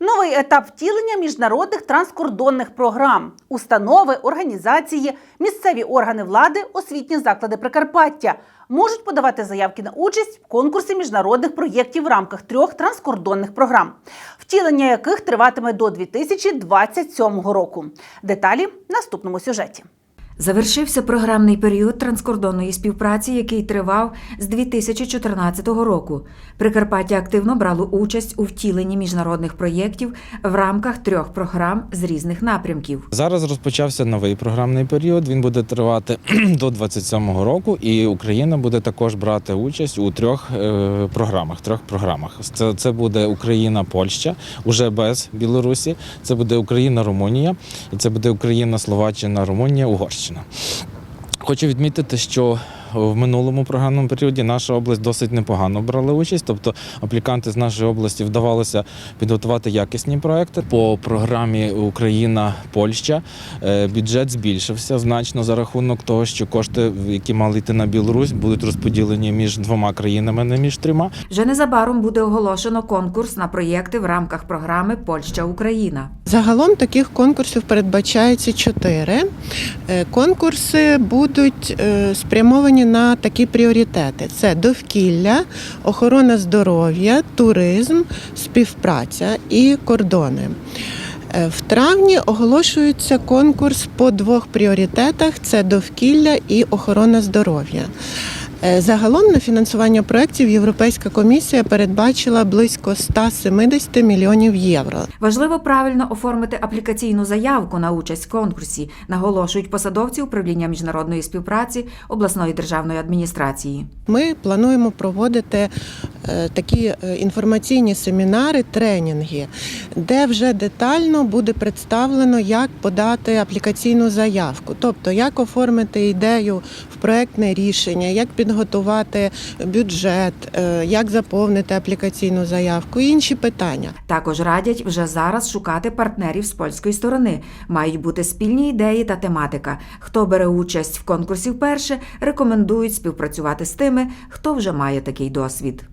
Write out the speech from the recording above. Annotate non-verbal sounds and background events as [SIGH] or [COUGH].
Новий етап втілення міжнародних транскордонних програм, установи, організації, місцеві органи влади, освітні заклади Прикарпаття можуть подавати заявки на участь в конкурсі міжнародних проєктів в рамках трьох транскордонних програм, втілення яких триватиме до 2027 року. Деталі в наступному сюжеті. Завершився програмний період транскордонної співпраці, який тривав з 2014 року. Прикарпаття активно брало участь у втіленні міжнародних проєктів в рамках трьох програм з різних напрямків. Зараз розпочався новий програмний період. Він буде тривати [CLEARS THROAT] до 27-го року, і Україна буде також брати участь у трьох е, програмах. Трьох програмах. Це, це буде Україна, Польща, уже без Білорусі. Це буде Україна, Румунія, і це буде Україна, Словаччина, Румунія, Угорщина. Хочу відмітити, що в минулому програмному періоді наша область досить непогано брала участь. Тобто апліканти з нашої області вдавалося підготувати якісні проекти. По програмі Україна Польща е, бюджет збільшився значно за рахунок того, що кошти, які мали йти на Білорусь, будуть розподілені між двома країнами, не між трьома. Вже незабаром буде оголошено конкурс на проєкти в рамках програми Польща Україна. Загалом таких конкурсів передбачається чотири. Е, Конкурси будуть е, спрямовані на такі пріоритети: це довкілля, охорона здоров'я, туризм, співпраця і кордони. Е, В травні оголошується конкурс по двох пріоритетах: це довкілля і охорона здоров'я. Е, Загалом на фінансування проєктів Європейська комісія передбачила близько 170 мільйонів євро. Важливо правильно оформити аплікаційну заявку на участь в конкурсі, наголошують посадовці управління міжнародної співпраці обласної державної адміністрації. Ми плануємо проводити такі е, інформаційні семінари, тренінги, де вже детально буде представлено, як подати аплікаційну заявку, тобто як оформити ідею в проектне рішення, як підготувати бюджет, е, як заповнити аплікаційну заявку і інші питання. Також радять вже зараз шукати партнерів з польської сторони. Мають бути спільні ідеї та тематика. Хто бере участь в конкурсі вперше, рекомендують співпрацювати з тими, хто вже має такий досвід.